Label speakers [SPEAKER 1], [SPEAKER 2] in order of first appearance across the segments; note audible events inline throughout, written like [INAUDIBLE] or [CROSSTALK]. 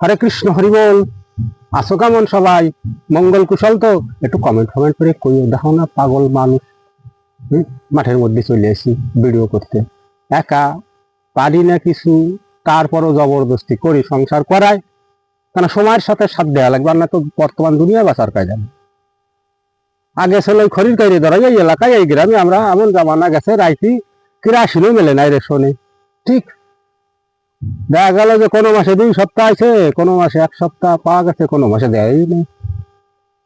[SPEAKER 1] হরে কৃষ্ণ হরিবল আসো কেমন সবাই? মঙ্গল কুশল তো। একটু কমেন্ট ফমেন্ট করে কই দেখো না, পাগল মানুষ। মাঠের মধ্যে চলে আসি ভিডিও করতে। একা পারি না কিছু। তারপরও জবরদস্তি করি, সংসার করায়। কেন, সময়ের সাথে সাথ দেওয়া লাগবে। না তো বর্তমান দুনিয়া বাঁচার কাজ জানে। আগে ছিল খরির কাইরে ধরাই এই এলাকায়, এই গ্রামে আমরা এমন জামানা গেছে রাইতি কিরাসিনও মেলে নাই রেশনে ঠিক দেখা গেল যে কোনো মাসে দুই সপ্তাহ আছে, কোনো মাসে এক সপ্তাহ পাওয়া গেছে, কোনো মাসে দেয়ই নেই।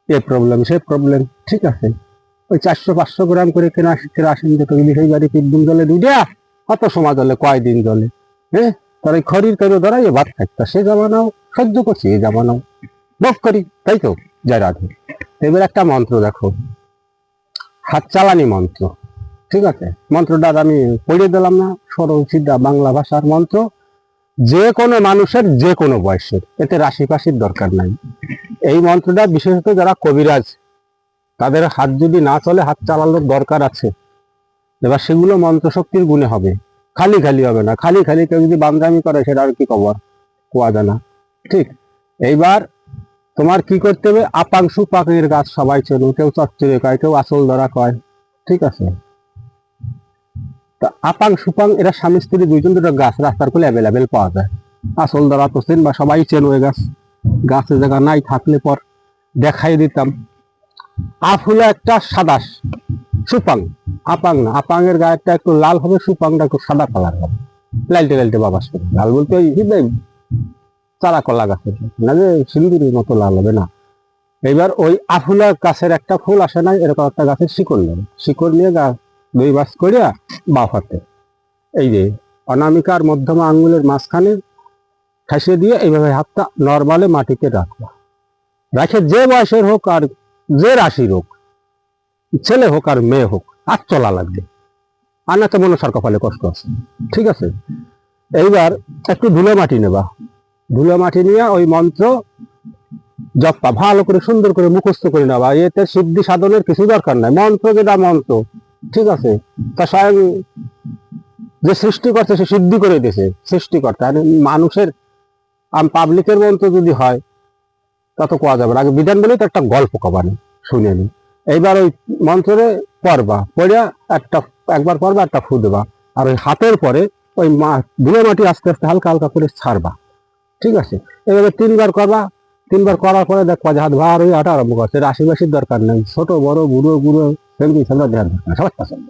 [SPEAKER 1] এ প্রবলেম সে প্রবলেম ঠিক আছে। ওই চারশো, পাঁচশো গ্রাম করে কেনা কেরাসিন যেত ইলিশের গাড়ি তিন দিন জলে দুইটা কত সময় জলে, কয়দিন জলে? হ্যাঁ তার ওই খড়ির কেন ধরাই ভাত খাইতা সে জামানাও সহ্য করছি এই জামানাও। বফ করি, তাই তো, জয় রাধে। এবার একটা মন্ত্র দেখো। হাত চালানি মন্ত্র, ঠিক আছে? মন্ত্রটা আমি পড়িয়ে দিলাম না, সরল সিদ্ধা বাংলা ভাষার মন্ত্র। যে কোনো মানুষের যে কোনো বয়সের, এতে রাশি পাশির দরকার নাই। এই মন্ত্রটা বিশেষত যারা কবিরাজ, তাদের হাত যদি না চলে, হাত চালানোর দরকার আছে। এবার সেগুলো মন্ত্র শক্তির গুণে হবে। খালি খালি হবে না। খালি খালি কেউ যদি বান্দামি করে, সেটা আর কি খবর কোয়া জানা ঠিক? এইবার তোমার কি করতে হবে? আপাংশু পাকের গাছ সবাই চেনো কেউ চচ্চড়ে কয়, কেউ আসল ধরা কয়। ঠিক আছে? তা আপাং সুপাং, এরা স্বামী, স্ত্রী দুইজন দুটো গাছ রাস্তার কোলে অ্যাভেলেবেল পাওয়া যায়। আসল ধরা তো চেন বা সবাই চেন ওই গাছ। গাছের জায়গা নাই, থাকলে পর দেখাই দিতাম। আপ হলো একটা সাদা সুপাং। আপাং না, আপাংয়ের গায়েরটা একটু লাল হবে, সুপাংটা একটু সাদা কালার হবে। লালটে লালটে করে লাল বলতে ওই চারা কলা গাছের না যে সিন্দুরির মতো লাল হবে না। এবার ওই আফুলা গাছের একটা ফুল আসে না এরকম একটা গাছের শিকড় নেবে শিকড় নিয়ে গাছ দুই বাস করিয়া বাফ হাতে এই যে অনামিকার মধ্যমা আঙ্গুলের মাঝখানে ঠাসিয়ে দিয়ে এইভাবে হাতটা নর্মালে মাটিতে রাখবা। রাখে যে বয়সের হোক আর যে রাশির হোক, ছেলে হোক আর মেয়ে হোক আর চলা লাগবে। আর না তো মনসার কপালে কষ্ট আছে। ঠিক আছে? এইবার একটু ধুলো মাটি নেবা। ধুলো মাটি নিয়ে ওই মন্ত্র জপা ভালো করে সুন্দর করে মুখস্থ করে নেবা। এতে সিদ্ধি সাধনের কিছু দরকার নাই। মন্ত্র যেটা মন্ত্র। ঠিক আছে। তা স্বয়ং যে সৃষ্টি করছে সে সিদ্ধি করে দিয়েছে, সৃষ্টিকর্তা। মানুষের পাবলিকের মন্ত্র যদি হয়, তা তো কোয়া যাবে না। আগে বিধান বলেই তো একটা গল্প কবানি, শুনে নি। এইবার ওই মন্ত্রে পড়বা, পড়িয়া একটা, একবার পড়বা, একটা ফু দেবা। আর ওই হাতের পরে ওই মা ধুলো মাটি আস্তে আস্তে হালকা হালকা করে ছাড়বা। ঠিক আছে? এভাবে তিনবার করবা তিনবার করার পরে দেখবা যে হাত ভার হয়ে হাঁটা আরম্ভ করছে। রাশি বাসির দরকার নেই। ছোট, বড়, বুড়ো বুড়ো সেমনি সেমরা দেওয়ার দরকার সবার পছন্দ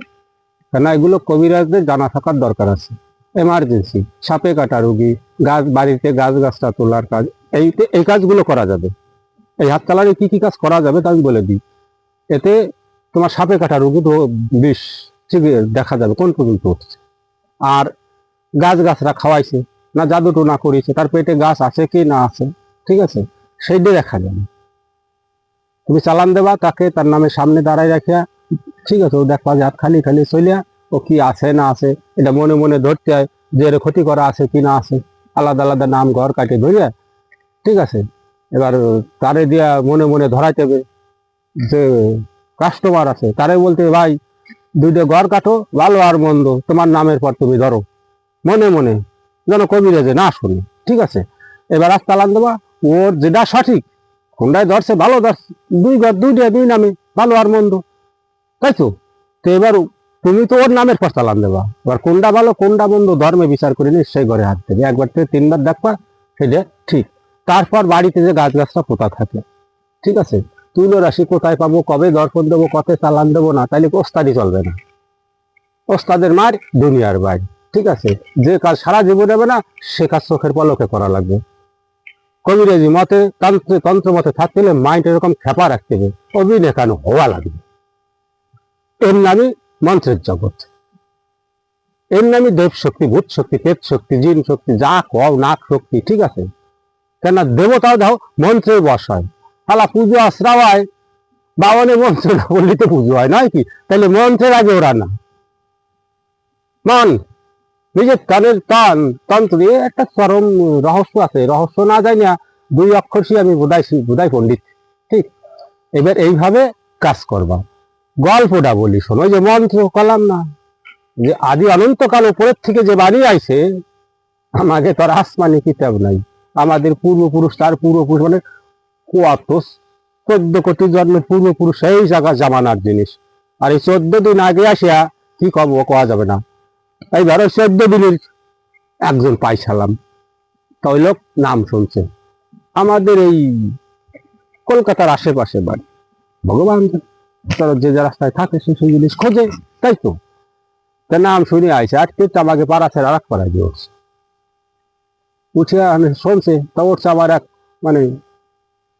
[SPEAKER 1] কেন এগুলো কবিরাজদের জানা থাকার দরকার আছে। এমার্জেন্সি সাপে কাটা রুগী, গাছ, বাড়িতে গাছ গাছটা তোলার কাজ, এই এই কাজগুলো করা যাবে। এই হাত চালারে কি কি কাজ করা যাবে তা আমি বলে দিই। এতে তোমার সাপে কাটা রুগী তো বিষ ঠিক দেখা যাবে, কোন পর্যন্ত উঠছে। আর গাছ গাছরা খাওয়াইছে, না জাদু টোনা করেছে, তার পেটে গাছ আছে কি না আছে, ঠিক আছে? সেইটা দেখা যাবে। তুমি চালান দেবা, তাকে তার নামে সামনে দাঁড়ায় রাখিয়া, ঠিক আছে, ও দেখবা যে খালি খালি চলিয়া ও কি আছে না আছে, এটা মনে মনে ধরতে হয় যে এর ক্ষতি করা আছে কি না আছে। আলাদা আলাদা নাম ঘর কাটে ধরিয়া, ঠিক আছে, এবার তারে দিয়া মনে মনে ধরাইতে হবে যে কাস্টমার আছে। তারে বলতে ভাই, দুইটা ঘর কাটো, ভালো আর মন্দ, তোমার নামের পর তুমি ধরো। মনে মনে, যেন কবিরাজে না শুনে, ঠিক আছে। এবার আজ চালান দেবা ওর যেটা সঠিক কোনটায় ধরছে, ভালো ধরছে, দুই ঘর দুইটা দুই নামে, ভালো আর মন্দ। তাই তো? তো এবার তুমি তো ওর নামের চালান দেবা। এবার কোনটা ভালো, কোনটা মন্দ, ধর্মে বিচার করে নিয়ে সেই ঘরে হাত দেবে। একবার থেকে তিনবার দেখবা সেটা ঠিক। তারপর বাড়িতে যে গাছ গাছটা পোতা থাকে, ঠিক আছে? তুলো রাশি কোথায় পাবো, কবে দর্পণ দেবো, কত চালান দেবো না তাহলে ওস্তাদি চলবে না। ওস্তাদের মার দুনিয়ার বাড়ি, ঠিক আছে? যে কাজ সারা জীবন হবে না, সে কাজ চোখের পলকে করা লাগবে। কবিরাজি মতে, তন্ত্র তন্ত্র মতে থাকতে মাইন্ড এরকম খেপা রাখতে হবে। অভিনয় হওয়া লাগবে এর নামই মন্ত্রের জগৎ। এর নামই দেব শক্তি, ভূত শক্তি পেট শক্তি, জিন শক্তি, যা কও, নাক শক্তি, ঠিক আছে? কেন দেবতাও দাও মন্ত্রের বস হয় পুজো আশ্রা হয় বাবানের মন্ত্র না বললে তো পুজো হয়, নয় কি? তাহলে মন্ত্রের আগে ওরা না। মান নিজের কানের টান তন্ত্র একটা চরম রহস্য আছে। রহস্য না জানি না দুই অক্ষরসি আমি বোধাই বোধাই পণ্ডিত। ঠিক? এবার এইভাবে কাজ করবা। গল্পটা বলি, শোনো যে মন্ত্র কলাম না, যে আদি অনন্তকাল উপরের থেকে যে বাড়ি আইছে, আমাকে তোর আসমানি কিতাব নাই। আমাদের পূর্বপুরুষ, তার পূর্বপুরুষ মানে কত চোদ্দ কোটি জন্মের পূর্বপুরুষ, সেই জায়গা জামানার জিনিস। আর এই চোদ্দ দিন আগে আসিয়া কি কব কোয়া যাবে না। এইবার ধরো চোদ্দ দিনের একজন পাইছিলাম তো ওই লোক নাম শুনছে। আমাদের এই কলকাতার আশেপাশে বাড়ি। ভগবান তারা যে যে রাস্তায় থাকে সে সেই জিনিস খোঁজে, তাই তো? তার নাম শুনে আইছে, আজকে তো আমাকে পাড়া ছেড়ে আর এক পাড়ায় দিয়ে উঠছে উঠে আমি শুনছে তা উঠছে আবার এক মানে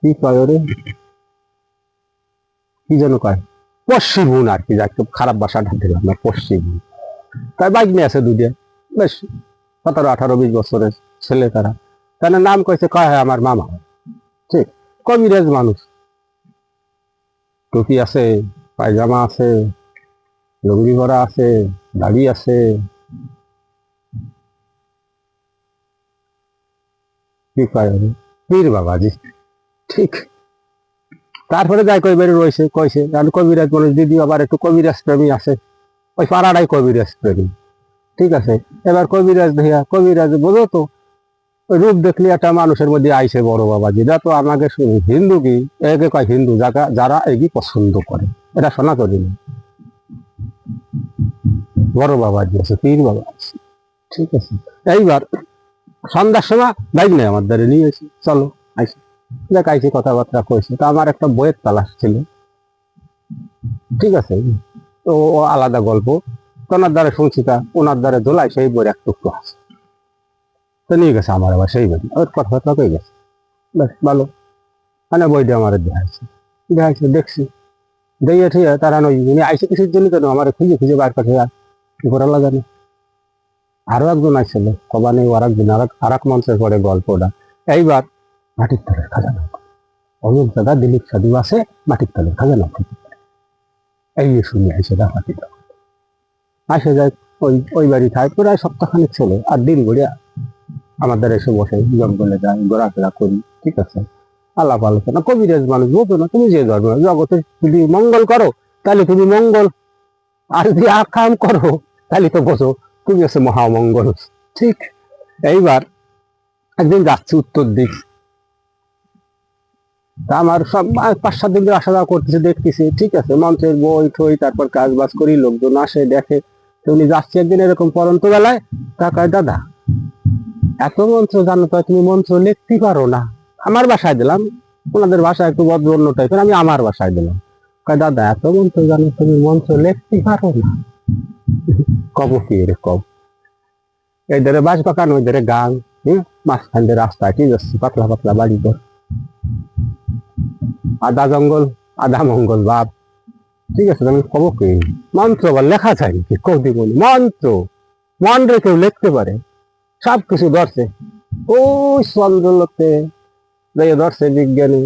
[SPEAKER 1] কি কয় ওরে? কি যেন কয়? পশ্চিম আর কি যা একটু খারাপ বাসাটা দিলাম না পশ্চিম তাই বাইক নিয়ে আছে দুদিয়া বেশ, সতেরো, আঠারো, বিশ বছরের ছেলে তারা। তার নাম কয়েছে কয় হয় আমার মামা? ঠিক, কবিরাজ মানুষ। টুপি আছে, পায়জামা আছে, লুঙ্গি ভরা আছে, দাড়ি আছে। কি কয়? পীর বাবাজি। ঠিক। তারপরে যাই কইবারে রয়েছে, কইছে, আমি কবিরাজ মানুষ, দিদি আবার একটু কবিরাজ প্রেমী আছে। ওই পাড়াটাই কবিরাজ প্রেমী ঠিক আছে? এবার কবিরাজ দেখিয়া কবিরাজ বোঝো তো রূপ দেখলে একটা মানুষের মধ্যে আইসে বড় বাবা যেটা তো আমাকে শুনি হিন্দু কি? একে কয় হিন্দু? যারা যারা এগি পছন্দ করে। এটা সনাতনী না বড় বাবা আছে, পীর বাবা আছে। ঠিক আছে? এইবার সন্ধ্যার সময় বাইক নেই আমার দ্বারা, নিয়ে এসে চলো, আইসি। দেখ আইসি কথাবার্তা কইছে। তা আমার একটা বইয়ের তালাশ ছিল। ঠিক আছে? ও আলাদা গল্প। তো ওনার দ্বারা শুনছি ওনার দ্বারা দোলাই সেই বইয়ের এক টুকরো আছে। তো নিয়ে গেছে আমার আবার সেই বই। ওর কথাবার্তা কয়ে গেছে। বেশ, ভালো। মানে বইটা আমার দেখাইছে। দেখাইছে, দেখছি। দিয়ে ঠিক আছে তারা নই উনি আইসে কিছুর জন্য কেন আমার খুঁজে খুঁজে বার কাছে আর কি করে লাগানো আরও একজন আসছিল কবা নেই আর একজন আর আর এক মঞ্চের পরে গল্পটা। এইবার মাটির তলের খাজানা দাদা দিলীপ সাধু আছে মাটির তলের খাজানা। এই শুনে মাটির তলে। আসে যায় ওই ওই বাড়ি খায় প্রায় সপ্তাহখানেক ছিল আর দিন গড়িয়া আমাদের এসে বসে, জঙ্গলে যায় ঘোরাফেরা করি, ঠিক আছে? আলাপ আলোচনা, কবিরাজ মানুষ বোঝো না, তুমি যে ধর্ম, জগতে যদি মঙ্গল করো, তাহলে তুমি মঙ্গল। আর যদি আকাম করো, তাহলে তো বোঝো, তুমি হচ্ছে মহামঙ্গল। ঠিক, এইবার একদিন যাচ্ছি উত্তর দিক। আমার সব পাঁচ সাত দিন ধরে আসা যাওয়া করতেছে, দেখতেছি। ঠিক আছে, মঞ্চের বই ঠই, তারপর কাজ বাজ করি, লোকজন আসে, দেখে। উনি যাচ্ছে একদিন এরকম পরন্ত বেলায়, তাকায়, দাদা, এত মন্ত্র জানো তো, তুমি মন্ত্র লিখতে পারো না। আমার বাসায় দিলাম, ওনাদের ভাষা একটু বদ্র অন্য টাইপের আমি আমার বাসায় দিলাম। কয়, দাদা, এত মন্ত্র জানো, তুমি মন্ত্র লিখতে পারো না? [LAUGHS] কব কি রে, কব। এই ধরে বাস বাগান ওই ধরে গান হম মাঝখান দিয়ে রাস্তা ঠিক আছে পাতলা পাতলা বাড়ি ঘর আধা জঙ্গল আধা মঙ্গল বাপ ঠিক আছে আমি কব কি? মন্ত্র বা লেখা চাই নাকি কৌদি বলি? মন্ত্র। মন রে কেউ লিখতে পারে। সব কিছু ধরছে। ওই চন্দ্রলোকে ধরছে বিজ্ঞানী,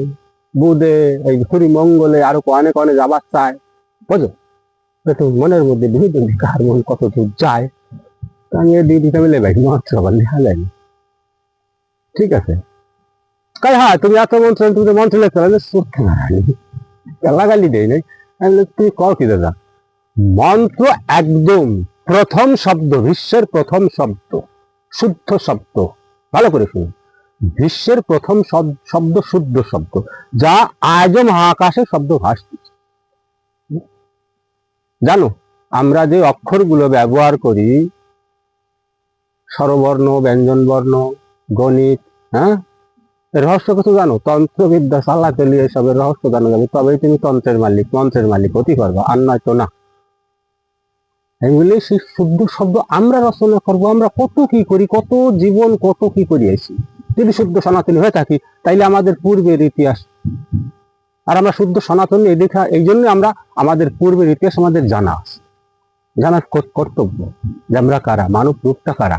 [SPEAKER 1] বুধে, এই হরি মঙ্গলে, আরও অনেক অনেক যাবার চায়। বুঝো? মনের মধ্যে দিন কার মন কত দূর যায়। আমি দিয়ে দিতে বলে ভাই, মন্ত্র আবার লেখা যায়নি ঠিক আছে। কাই হ্যাঁ তুমি এত মন্ত্র, তুমি মন্ত্র লিখতে পারলে সত্যি লাগালি দেই নাই? তুমি কও কি দাদা? মন্ত্র একদম প্রথম শব্দ বিশ্বের প্রথম শব্দ, শুদ্ধ শব্দ, ভালো করে শুনুন। বিশ্বের প্রথম শব্দ শুদ্ধ শব্দ, যা আজও মহাকাশে শব্দ ভাসতেছে জানো, আমরা যে অক্ষরগুলো ব্যবহার করি, স্বরবর্ণ, ব্যঞ্জনবর্ণ, গণিত হ্যাঁ রহস্য কিছু জানো? তন্ত্রবিদ্যা সালাতেলি এসবের রহস্য জানা যাবে তবেই তুমি তন্ত্রের মালিক, মন্ত্রের মালিক হতে পারবা আর নয় তো না। এগুলি সেই শুদ্ধ শব্দ আমরা রচনা করব, আমরা কত কি করি, কত জীবন কত কি করি আছি যদি শুদ্ধ সনাতনী হয়ে থাকি, তাইলে আমাদের পূর্বের ইতিহাস। আর আমরা শুদ্ধ সনাতনী এই দেখা, এই জন্য আমরা আমাদের পূর্বের ইতিহাস আমাদের জানা জানার কর্তব্য যে আমরা কারা? মানব রূপটা কারা?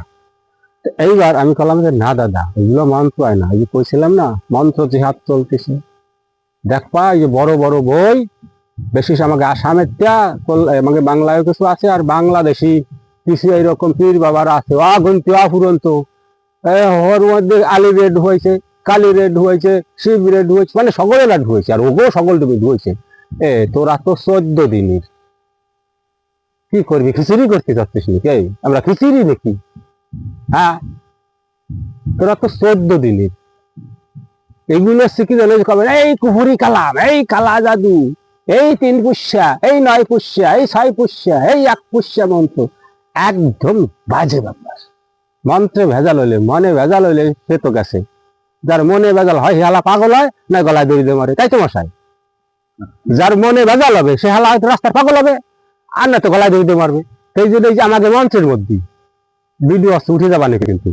[SPEAKER 1] এইবার আমি বললাম যে না দাদা এগুলো মন্ত্র হয় না। এই যে কইছিলাম না মন্ত্র জেহাদ চলতেছে দেখবা এই যে বড় বড় বই বেশি আমাকে আসামের কল- আমাকে বাংলায় কিছু আছে আর বাংলাদেশি কিছু এইরকম পীর বাবার আছে। অগুন্তি অফুরন্ত এ, ওর মধ্যে আলি রেড হয়েছে কালি রেড হয়েছে শিব রেড হয়েছে মানে সকলে রেড হয়েছে আর ওগো সকল ডুবে হয়েছে এ তোরা তো চোদ্দ দিনের। কি করবি? খিচুড়ি করতে চাচ্ছিস নাকি? আমরা খিচুড়ি নাকি হ্যাঁ? তোরা তো চোদ্দ দিনের এগুলো শিখি জানে কবে? এই কুহুরি কালাম, এই কালা জাদু, এই তিন পুষ্যা, এই নয় পুষ্যা, এই ছয় পুষ্যা, এই এক পুষ্যা মন্ত্র। একদম বাজে ব্যাপার। মন্ত্রে ভেজাল হইলে, মনে ভেজাল হইলে সে তো গেছে। যার মনে ভেজাল হয় হালা পাগল হয়, না গলায় দড়ি দিয়ে মারে। তাই তো মশাই? যার মনে ভেজাল হবে, সে হালা হয়তো রাস্তার পাগল হবে, আর না তো গলায় দড়ি দিয়ে মারবে। সেই জন্য আমাদের মঞ্চের মধ্যে ভিডিও আসতে উঠে যাবা নাকি কিন্তু?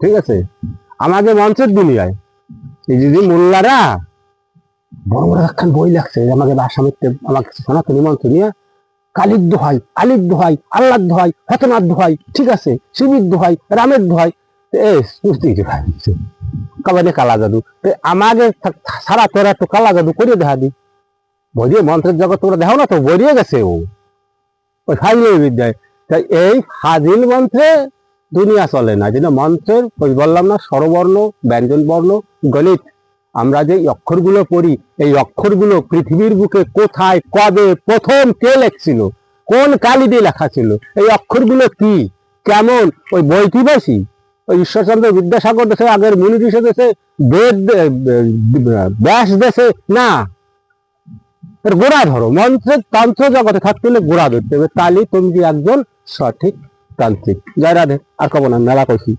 [SPEAKER 1] ঠিক আছে? আমাদের মঞ্চের দুনিয়ায়, এই যে যে মোল্লারা বড় বড় একখান বই লাগছে আমাকে নিয়ে কালির দোহাই আলির দোহাই আল্লাহর দোহাই দোহাই, ঠিক আছে? শিবির দোহাই, রামের দোহাই। এ কবানে কালা জাদু। আমাকে সারা তোরা তো কালা জাদু করে দেখা দি। বলিয়ে মন্ত্রের জগৎ তোমরা দেখো না তো, বলিয়ে গেছে ও। ওই ফাইলে বিদ্যায়। তাই এই ফাজিল মন্ত্রে দুনিয়া চলে না। যেন মন্ত্রের ওই বললাম না, স্বরবর্ণ ব্যঞ্জন বর্ণ গণিত। আমরা যে অক্ষরগুলো পড়ি, এই অক্ষরগুলো পৃথিবীর বুকে কোথায়, কবে, প্রথম কে লেখছিল? কোন কালি দিয়ে লেখা ছিল? এই অক্ষরগুলো কি? কেমন? ওই বইটি বেশি? ওই ঈশ্বরচন্দ্র বিদ্যাসাগর দেশে, আগের মুনি ঋষি দেশে, বেদ ব্যাস দেশে, না। গোড়া ধরো। মন্ত্রের তন্ত্র জগতে থাকতে হলে গোড়া ধরতে হবে। তাহলে তুমি একজন সঠিক তান্ত্রিক। জয় রাধে আর কব না মেলা কইছি।